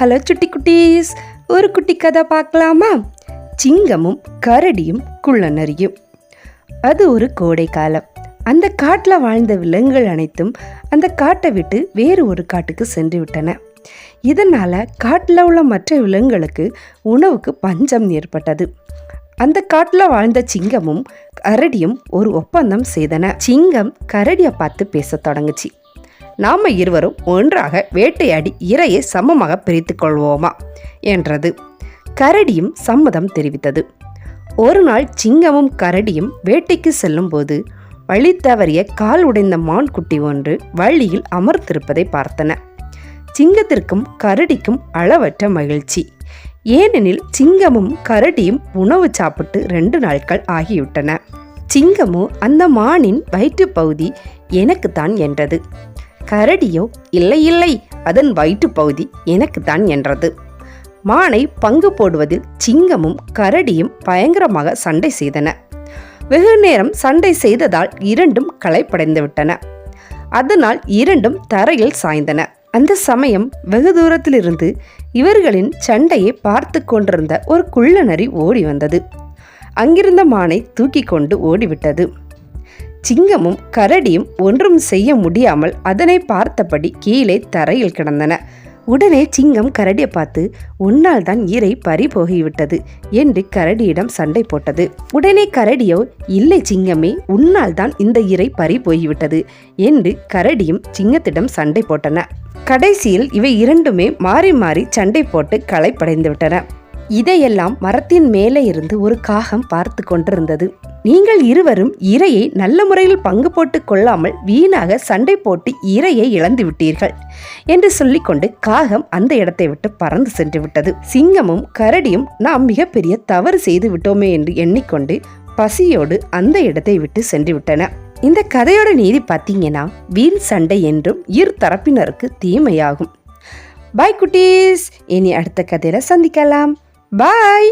Hello சுட்டி குட்டீஸ் ஒரு குட்டி கதை பார்க்கலாமா? சிங்கமும் கரடியும் குள்ளநரியும். அது ஒரு கோடை காலம். அந்த காட்டில் வாழ்ந்த விலங்குகள் அனைத்தும் அந்த காட்டை விட்டு வேறு ஒரு காட்டுக்கு சென்று விட்டன. இதனால் காட்டில் உள்ள மற்ற விலங்குகளுக்கு உணவுக்கு பஞ்சம் ஏற்பட்டது. அந்த காட்டில் வாழ்ந்த சிங்கமும் கரடியும் ஒரு ஒப்பந்தம் செய்தன. சிங்கம் கரடியை பார்த்து பேசத் தொடங்குச்சு. நாம் இருவரும் ஒன்றாக வேட்டையாடி இரையை சமமாக பிரித்து கொள்வோமா? என்றது. கரடியும் சம்மதம் தெரிவித்தது. ஒரு நாள் சிங்கமும் கரடியும் வேட்டைக்கு செல்லும்போது வழி தவறிய கால் உடைந்த மான் குட்டி ஒன்று வழியில் அமர்த்திருப்பதை பார்த்தன. சிங்கத்திற்கும் கரடிக்கும் அளவற்ற மகிழ்ச்சி. ஏனெனில் சிங்கமும் கரடியும் உணவு சாப்பிட்டு ரெண்டு நாட்கள் ஆகிவிட்டன. சிங்கமோ அந்த மானின் வயிற்றுப் பகுதி எனக்குத்தான் என்றது. கரடியோ? இல்லை இல்லை. அதன் வயிற்றுப் பகுதி எனக்குத்தான் என்றது. மானை பங்கு போடுவதில் சிங்கமும் கரடியும் பயங்கரமாக சண்டை செய்தன. வெகு நேரம் சண்டை செய்ததால் இரண்டும் களைப்படைந்து விட்டன அதனால் இரண்டும் தரையில் சாய்ந்தன. அந்த சமயம் வெகு தூரத்திலிருந்து இவர்களின் சண்டையை பார்த்து கொண்டிருந்த ஒரு குள்ளநரி ஓடி வந்தது. அங்கிருந்த மானை தூக்கி கொண்டு ஓடிவிட்டது. சிங்கமும் கரடியும் ஒன்றும் செய்ய முடியாமல் அதனை பார்த்தபடி கீழே தரையில் கிடந்தன. உடனே சிங்கம் கரடியை பார்த்து உன்னால் தான் ஈரை பறி போகிவிட்டது என்று கரடியிடம் சண்டை போட்டது. உடனே கரடியோ இல்லை சிங்கமே உன்னால் தான் இந்த ஈரை பறி போய்விட்டது என்று கரடியும் சிங்கத்திடம் சண்டை போட்டன. கடைசியில் இவை இரண்டுமே மாறி மாறி சண்டை போட்டு களைப்படைந்து விட்டன. இதையெல்லாம் மரத்தின் மேலே இருந்து ஒரு காகம் பார்த்து கொண்டிருந்தது. நீங்கள் இருவரும் இரையை நல்ல முறையில் பங்கு போட்டு கொள்ளாமல் வீணாக சண்டை போட்டு இரையை இழந்து விட்டீர்கள் என்று சொல்லிக்கொண்டு காகம் அந்த இடத்தை விட்டு பறந்து சென்று விட்டது. சிங்கமும் கரடியும் நாம் மிகப்பெரிய தவறு செய்து விட்டோமே என்று எண்ணிக்கொண்டு பசியோடு அந்த இடத்தை விட்டு சென்று விட்டன. இந்த கதையோட நீதி பார்த்தீங்கன்னா வீண் சண்டை என்றும் இரு தரப்பினருக்கு தீமையாகும். பாய் குட்டீஸ். இனி அடுத்த கதையில சந்திக்கலாம். பாய்